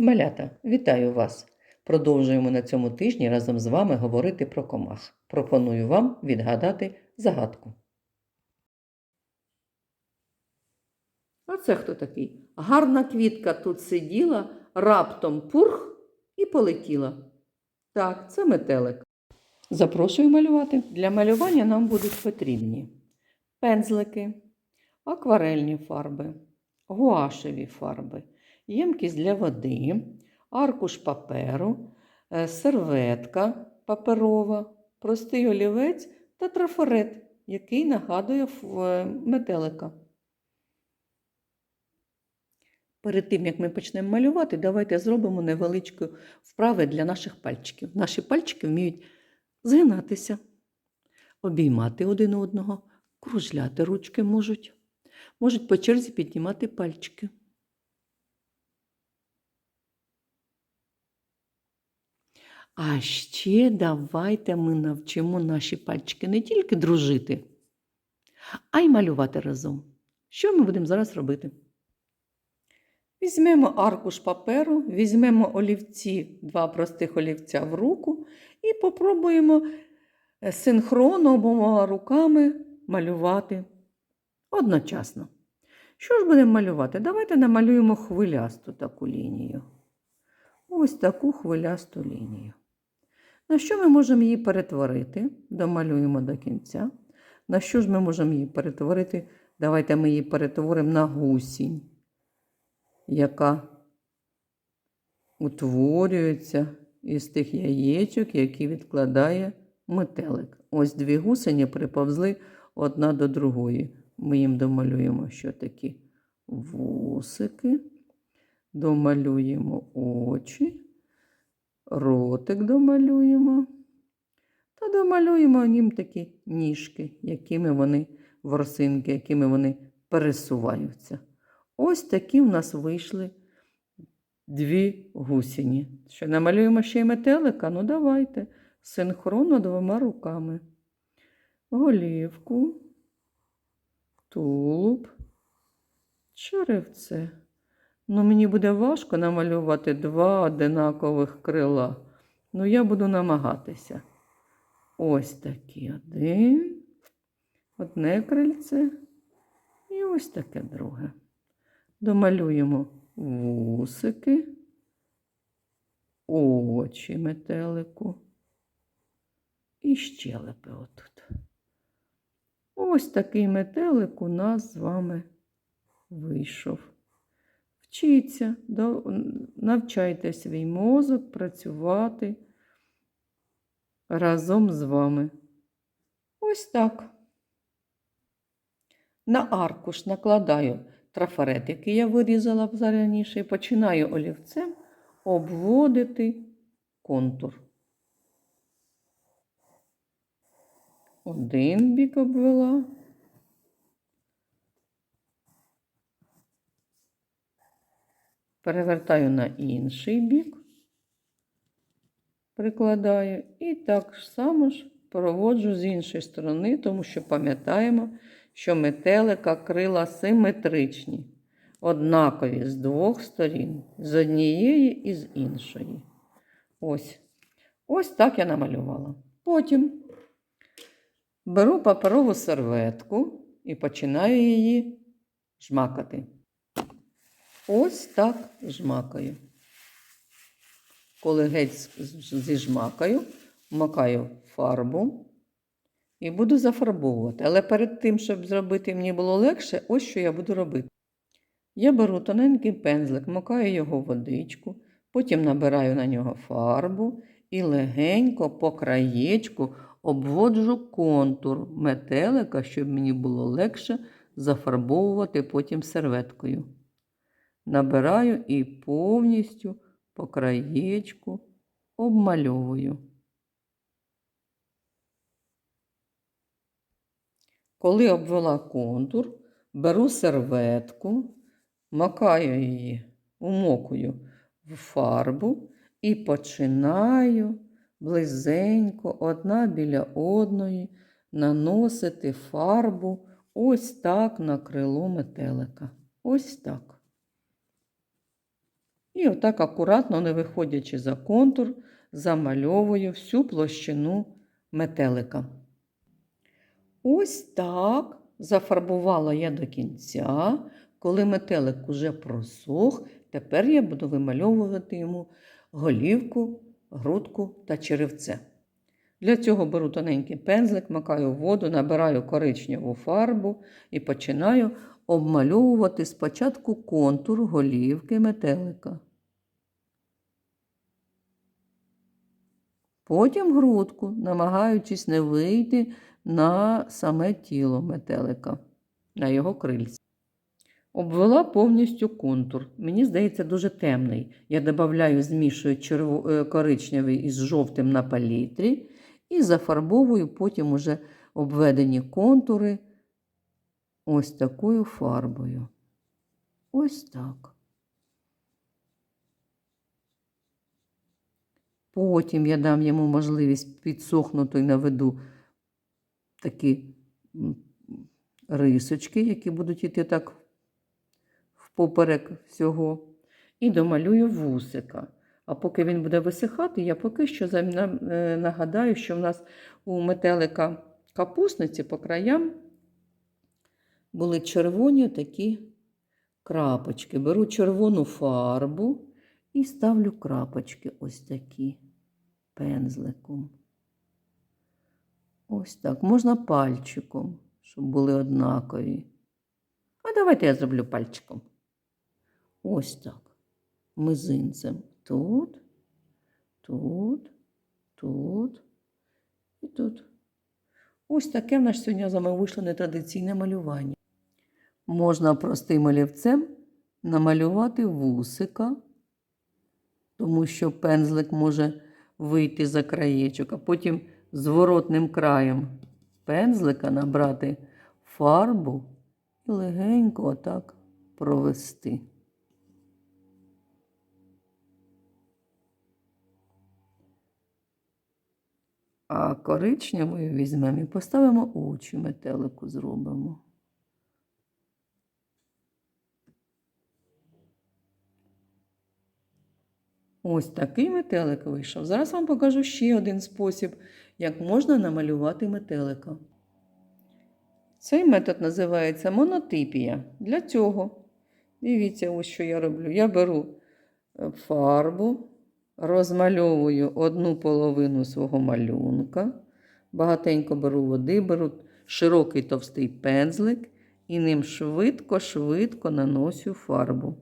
Малята, вітаю вас! Продовжуємо на цьому тижні разом з вами говорити про комах. Пропоную вам відгадати загадку. А це хто такий? Гарна квітка тут сиділа, раптом пурх і полетіла. Так, це метелик. Запрошую малювати. Для малювання нам будуть потрібні пензлики, акварельні фарби, гуашеві фарби, ємкість для води, аркуш паперу, е, серветка паперова, простий олівець та трафарет, який нагадує е, метелика. Перед тим, як ми почнемо малювати, давайте зробимо невеличку вправи для наших пальчиків. Наші пальчики вміють згинатися, обіймати один одного, кружляти ручки можуть, можуть по черзі піднімати пальчики. А ще давайте ми навчимо наші пальчики не тільки дружити, а й малювати разом. Що ми будемо зараз робити? Візьмемо аркуш паперу, візьмемо олівці, два простих олівця в руку і попробуємо е, синхронно обома руками малювати одночасно. Що ж будемо малювати? Давайте намалюємо хвилясту таку лінію. Ось таку хвилясту лінію. На що ми можемо її перетворити? Домалюємо до кінця. На що ж ми можемо її перетворити? Давайте ми її перетворимо на гусінь, яка утворюється із тих яєчок, які відкладає метелик. Ось дві гусені приповзли одна до другої. Ми їм домалюємо, що такі вусики, домалюємо очі, ротик домалюємо та домалюємо їм такі ніжки, якими вони ворсинки, якими вони пересуваються. Ось такі в нас вийшли дві гусіні. Що намалюємо ще й метелика? Ну, давайте. Синхронно двома руками. Голівку, тулуб, черевце. Ну, мені буде важко намалювати два одинакових крила. Ну, я буду намагатися. Ось такий один, одне крильце і ось таке друге. Домалюємо вусики, очі метелику і щелепи отут. Ось такий метелик у нас з вами вийшов. Вчіться, навчайте свій мозок працювати разом з вами. Ось так. На аркуш накладаю трафарет, який я вирізала зараніше, і починаю олівцем обводити контур. Один бік обвела. Перевертаю на інший бік, прикладаю і так само ж проводжу з іншої сторони, тому що пам'ятаємо, що метелика крила симетричні, однакові з двох сторін, з однієї і з іншої. Ось. Ось так я намалювала. Потім беру паперову серветку і починаю її жмакати. Ось так жмакаю. Коли геть зіжмакаю, вмакаю фарбу і буду зафарбовувати. Але перед тим, щоб зробити мені було легше, ось що я буду робити. Я беру тоненький пензлик, макаю його в водичку, потім набираю на нього фарбу і легенько по краєчку обводжу контур метелика, щоб мені було легше зафарбовувати потім серветкою. Набираю і повністю по краєчку обмальовую. Коли обвела контур, беру серветку, макаю її, умокую в фарбу і починаю близенько одна біля одної наносити фарбу ось так на крило метелика. Ось так. І отак акуратно, не виходячи за контур, замальовую всю площину метелика. Ось так зафарбувала я до кінця. Коли метелик уже просох, тепер я буду вимальовувати йому голівку, грудку та черевце. Для цього беру тоненький пензлик, макаю воду, набираю коричневу фарбу і починаю обмальовувати спочатку контур голівки метелика. Потім грудку, намагаючись не вийти на саме тіло метелика, на його крильці. Обвела повністю контур. Мені здається, дуже темний. Я додаю, змішую черво... е, коричневий із жовтим на палітрі і зафарбовую потім уже обведені контури ось такою фарбою. Ось так. Потім я дам йому можливість підсохнути і наведу такі рисочки, які будуть йти так впоперек всього. І домалюю вусика. А поки він буде висихати, я поки що е, нагадаю, що в нас у метелика капусниці по краям були червоні такі крапочки. Беру червону фарбу і ставлю крапочки ось такі пензликом. Ось так. Можна пальчиком, щоб були однакові. А давайте я зроблю пальчиком. Ось так. Мизинцем. Тут, тут, тут і тут. Ось таке в нас сьогодні з вами вийшло нетрадиційне малювання. Можна простим олівцем намалювати вусика, тому що пензлик може вийти за краєчок, а потім зворотним краєм пензлика набрати фарбу і легенько отак провести. А коричневою візьмемо і поставимо очі метелику зробимо. Ось такий метелик вийшов. Зараз вам покажу ще один спосіб, як можна намалювати метелика. Цей метод називається монотипія. Для цього, дивіться, ось що я роблю. Я беру е, фарбу, розмальовую одну половину свого малюнка, багатенько беру води, беру широкий товстий пензлик і ним швидко-швидко наносю фарбу.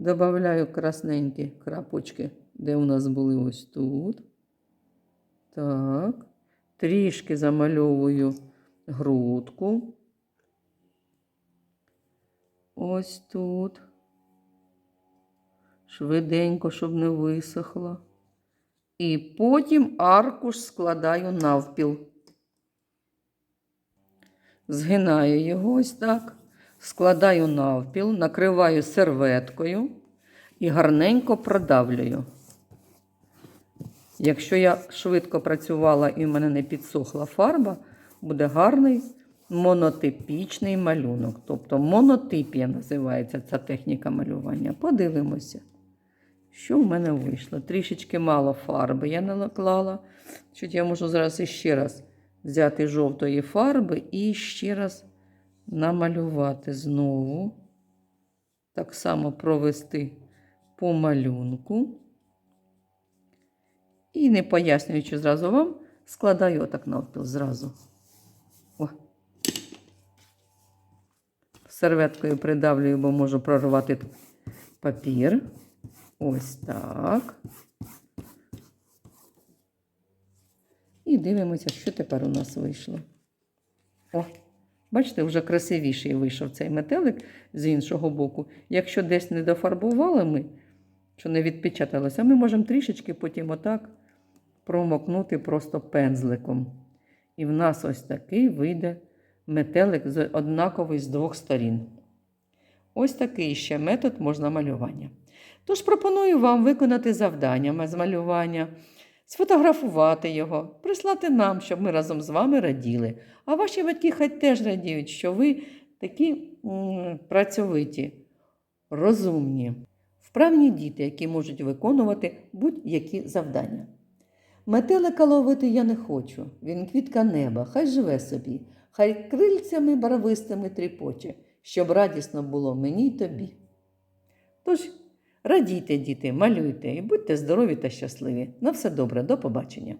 Добавляю красненькі крапочки, де у нас були ось тут. Так. Трішки замальовую грудку. Ось тут. Швиденько, щоб не висохло. І потім аркуш складаю навпіл. Згинаю його ось так, складаю навпіл, накриваю серветкою і гарненько продавлюю. Якщо я швидко працювала і в мене не підсохла фарба, буде гарний монотипічний малюнок. Тобто монотипія називається ця техніка малювання. Подивимося, що в мене вийшло. Трішечки мало фарби я наклала. Чуть я можу зараз іще раз взяти жовтої фарби і ще раз намалювати знову. Так само провести по малюнку. І, не пояснюючи зразу вам, складаю отак навпіл зразу. О. Серветкою придавлюю, бо можу прорвати папір. Ось так. І дивимося, що тепер у нас вийшло. О, бачите, вже красивіший вийшов цей метелик з іншого боку. Якщо десь не дофарбували ми, що не відпечаталося, ми можемо трішечки потім отак промокнути просто пензликом. І в нас ось такий вийде метелик однаковий з двох сторін. Ось такий ще метод можна малювання. Тож пропоную вам виконати завдання з малювання сфотографувати його, прислати нам, щоб ми разом з вами раділи. А ваші батьки хай теж радіють, що ви такі працьовиті, розумні, вправні діти, які можуть виконувати будь-які завдання. Метелика ловити я не хочу, він квітка неба, хай живе собі, хай крильцями барвистими тріпоче, щоб радісно було мені й тобі. Тож, радійте, діти, малюйте і будьте здорові та щасливі. На все добре, до побачення.